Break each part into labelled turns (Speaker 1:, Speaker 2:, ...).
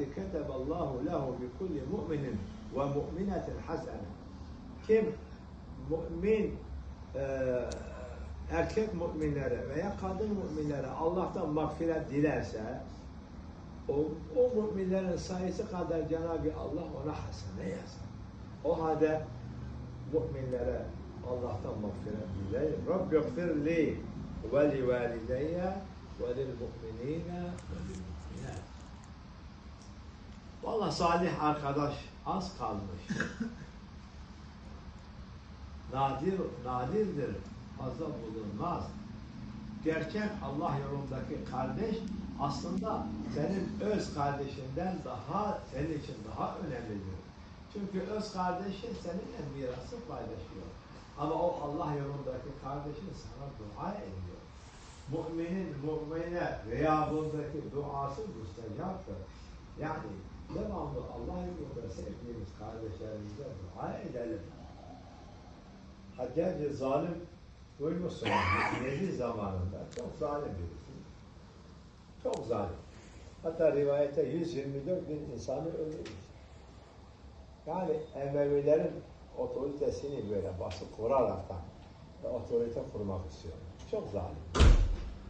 Speaker 1: التي كتب الله له بكل مؤمن ومؤمنة حسنة kim mümin e, erkek müminlere veya kadın müminlere Allah'tan mağfiret dilerse o, o müminlerin sayısı kadar Cenab-ı Allah ona hasene yazar. O halde müminlere Allah'tan mağfiret dileyin. Rabbi gfirli ve li valideyye ve lil mu'minine ve lil mu'minat. Valla salih arkadaş az kalmış. nadir, nadirdir, fazla bulunmaz. Gerçek Allah yolundaki kardeş aslında senin öz kardeşinden daha, senin için daha önemlidir. Çünkü öz kardeşin seninle mirası paylaşıyor. Ama o Allah yolundaki kardeşin sana dua ediyor. Müminin mümine veya bundaki duası müstecaptır. Yani devamlı Allah yolunda sevdiğimiz kardeşlerimize dua edelim. Haccacı zalim duymuşsun. Nebi zamanında çok zalim birisi. Çok zalim. Hatta rivayete 124 bin insanı öldürmüş. Yani Emevilerin otoritesini böyle basıp kuraraktan otorite kurmak istiyor. Çok zalim.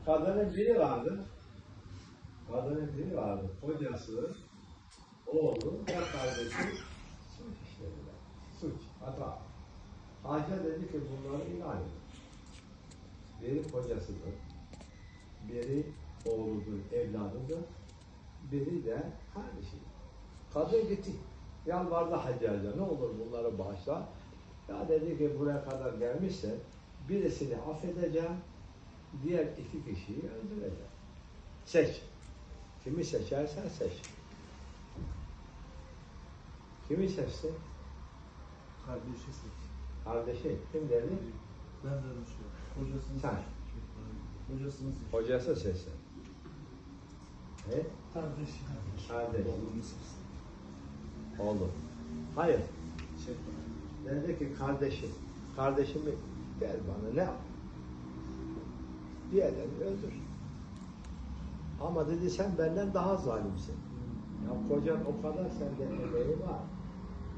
Speaker 1: Kadının biri vardı. Kadının biri vardı. Kocası, oğlu ve kardeşi suç işlediler. Suç, hata. Haşa dedi ki bunları ilan edin. Biri kocasıdır, biri oğludur, evladıdır, biri de kardeşi. Kadın gitti. Yalvardı haccaca ne olur bunları bağışla. Ya dedi ki buraya kadar gelmişse birisini affedeceğim, diğer iki kişiyi öldüreceğim. Seç. Kimi seçersen seç. Kimi seçsin?
Speaker 2: Kardeşi seç.
Speaker 1: Kardeşi. Kim dedi?
Speaker 2: Ben şey. Hocasını
Speaker 1: Sen.
Speaker 2: Hocasını seç.
Speaker 1: Hocası seçsin. Evet.
Speaker 2: Kardeşi.
Speaker 1: Kardeş.
Speaker 2: Oğlunu seç.
Speaker 1: Oğlum. Hayır.
Speaker 2: Şey.
Speaker 1: Dedi ki kardeşim. Kardeşimi gel bana ne yap? Diğerlerini öldür. Ama dedi sen benden daha zalimsin. Ya kocan o kadar senden emeği var.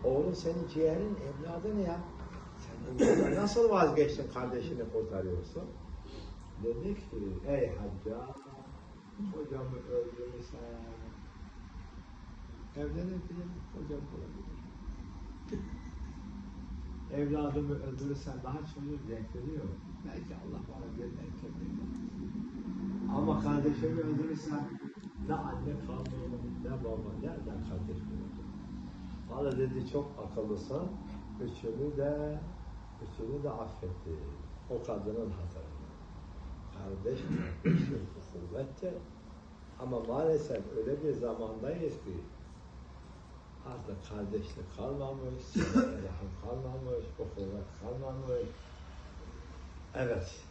Speaker 1: Oğlun senin ciğerin, evladın ya. Sen nasıl vazgeçtin kardeşini kurtarıyorsun? Dedi ki, ey hacca, kocamı öldürürsen evlenebilirim, kocam olabilir. Evladımı öldürürsen daha çocuk renkleniyor. Belki Allah bana bir erkek verir. Ama kardeşimi öldürürsen ne anne kalmıyor, ne baba, nereden kardeş bulacak? Bana dedi çok akıllısın, üçünü de, üçünü de affetti. O kadının hatırına. Kardeş, kardeşlik kuvvettir. Ama maalesef öyle bir zamandayız ki artık kardeşlik kalmamış, kalmamış, ukuvvet kalmamış. Evet,